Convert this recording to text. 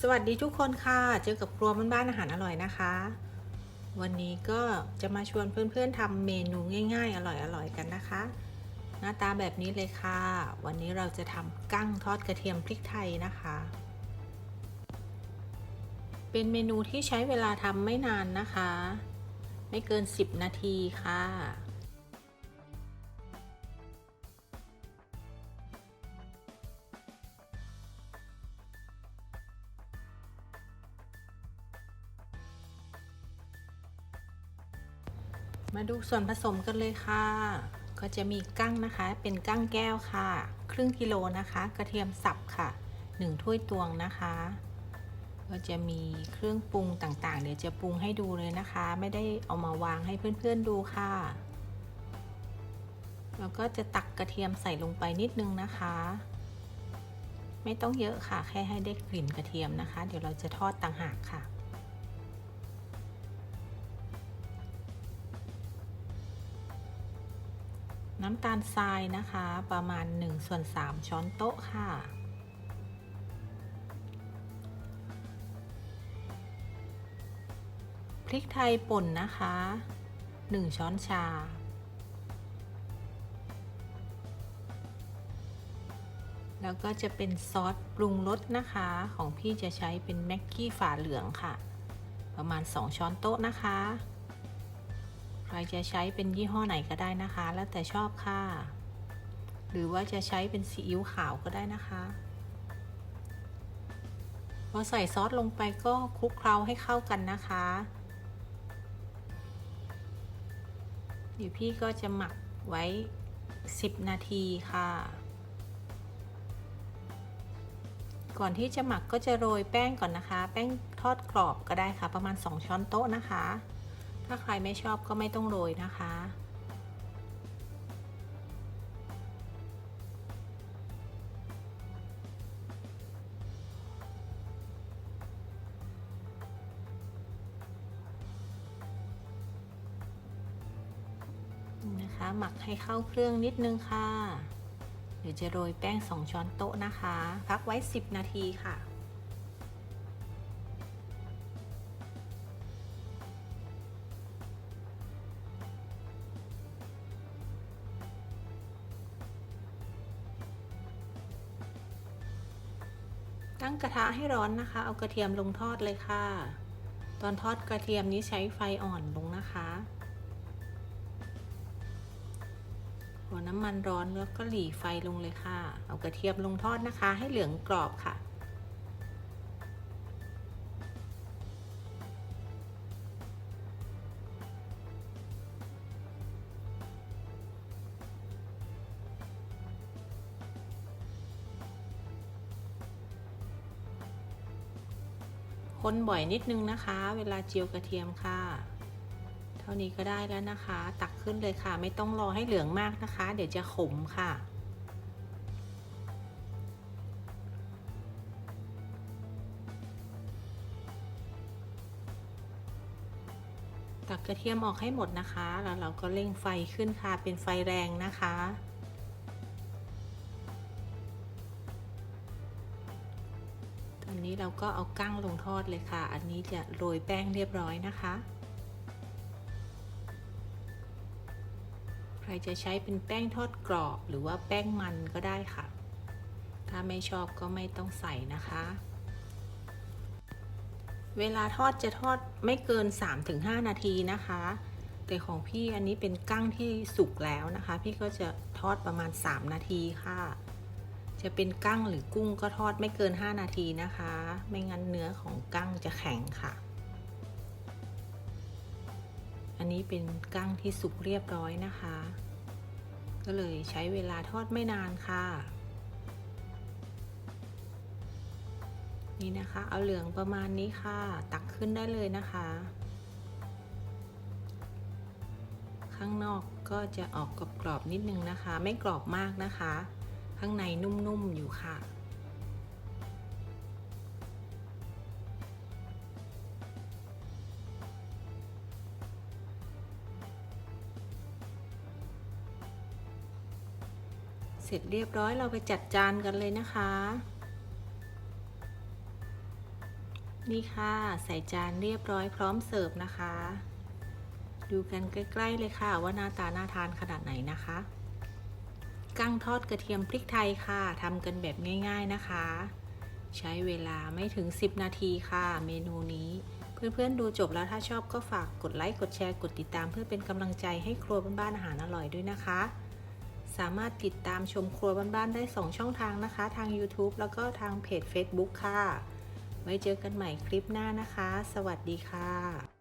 สวัสดีทุกคนค่ะ เจอกับครัวบ้านๆอาหารอร่อยนะคะ วันนี้ก็จะมาชวนเพื่อนๆทำเมนูง่าย ๆ อร่อยๆกันนะคะ หน้าตาแบบนี้เลยค่ะ วันนี้เราจะทำกั้งทอดกระเทียมพริกไทยนะคะ เป็นเมนูที่ใช้เวลาทำไม่นานนะคะ ไม่เกิน 10 นาทีค่ะ มาดูส่วนผสมกันเลยค่ะ ก็จะมีกั้งนะคะ เป็นกั้งแก้วค่ะ ครึ่งกิโลนะคะ กระเทียมสับค่ะ 1 ถ้วยตวงนะคะ ก็จะมีเครื่องปรุงต่างๆ เดี๋ยวจะปรุงให้ดูเลยนะคะ ไม่ได้เอามาวางให้เพื่อนๆดูค่ะ แล้วก็จะตักกระเทียมใส่ลงไปนิดนึงนะคะ ไม่ต้องเยอะค่ะ แค่ให้ได้กลิ่นกระเทียมนะคะ เดี๋ยวเราจะทอดต่างหากค่ะ น้ำตาลทรายนะคะ ประมาณ1ส่วน3ช้อนโต๊ะค่ะ พริกไทยป่นนะคะ 1 ช้อนชา แล้วก็จะเป็นซอสปรุงรสนะคะ ของพี่จะใช้เป็นแม็กกี้ฝาเหลืองค่ะ ประมาณ 2 ช้อนโต๊ะนะคะ รจะใช้เป็นยี่ห้อไหนก็ได้นะคะ แล้วแต่ชอบค่ะ หรือว่าจะใช้เป็นซีอิ๊วขาวก็ได้นะคะพอใส่ซอสลงไปก็คลุกเคล้าให้เข้ากันนะคะเดี๋ยวพี่ก็จะหมักไว้ 10 นาทีค่ะ ก่อนที่จะหมักก็จะโรยแป้งก่อนนะคะ แป้งทอดกรอบก็ได้ค่ะ ประมาณ 2 ช้อนโต๊ะนะคะ ถ้าใครไม่ชอบก็ไม่ต้องโรยนะคะ นะคะ หมักให้เข้าเครื่องนิดนึงค่ะ เดี๋ยวจะโรยแป้ง 2 ช้อนโต๊ะนะคะ พักไว้ 10 นาทีค่ะ ตั้งกระทะให้ร้อนนะคะ เอากระเทียมลงทอดเลยค่ะ ตอนทอดกระเทียมนี้ใช้ไฟอ่อนลงนะคะพอน้ำมันร้อนแล้วก็หลีไฟลงเลยค่ะ เอากระเทียมลงทอดนะคะ ให้เหลืองกรอบค่ะ คนบ่อยนิดนึงนะคะ เวลาเจียวกระเทียมค่ะ เท่านี้ก็ได้แล้วนะคะ ตักขึ้นเลยค่ะ ไม่ต้องรอให้เหลืองมากนะคะ เดี๋ยวจะขมค่ะตักกระเทียมออกให้หมดนะคะ แล้วเราก็เร่งไฟขึ้นค่ะ เป็นไฟแรงนะคะ ตอนนี้เราก็เอากั้งลงทอดเลยค่ะ อันนี้จะโรยแป้งเรียบร้อยนะคะ ใครจะใช้เป็นแป้งทอดกรอบหรือว่าแป้งมันก็ได้ค่ะ ถ้าไม่ชอบก็ไม่ต้องใส่นะคะ เวลาทอดจะทอดไม่เกิน 3-5 นาทีนะคะ แต่ของพี่อันนี้เป็นกั้งที่สุกแล้วนะคะ พี่ก็จะทอดประมาณ 3 นาทีค่ะ จะเป็นกั้งหรือกุ้งก็ทอดไม่เกิน 5 นาทีนะคะ ไม่งั้นเนื้อของกั้งจะแข็งค่ะ อันนี้เป็นกั้งที่สุกเรียบร้อยนะคะ ก็เลยใช้เวลาทอดไม่นานค่ะ นี่นะคะ เอาเหลืองประมาณนี้ค่ะ ตักขึ้นได้เลยนะคะ ข้างนอกก็จะออกกรอบๆนิดนึงนะคะ ไม่กรอบมากนะคะ ข้างในนุ่มๆอยู่ค่ะ เสร็จเรียบร้อยเราไปจัดจานกันเลยนะคะ นี่ค่ะใส่จานเรียบร้อยพร้อมเสิร์ฟนะคะ ดูกันใกล้ ๆ เลยค่ะว่าหน้าตาน่าทานขนาดไหนนะคะ กั้งทอดกระเทียมพริกไทยค่ะทำกันแบบง่าย ๆนะคะ ใช้เวลาไม่ถึง 10 นาทีค่ะ เมนูนี้ เพื่อนๆดูจบแล้วถ้าชอบก็ฝากกดไลค์กดแชร์กดติดตาม เพื่อเป็นกำลังใจให้ครัวบ้านๆอาหารอร่อยด้วยนะคะ สามารถติดตามชมครัวบ้านๆได้ 2 ช่องทางนะคะ ทาง YouTube แล้วก็ทางเพจ Facebook ค่ะ ไว้เจอกันใหม่คลิปหน้านะคะ สวัสดีค่ะ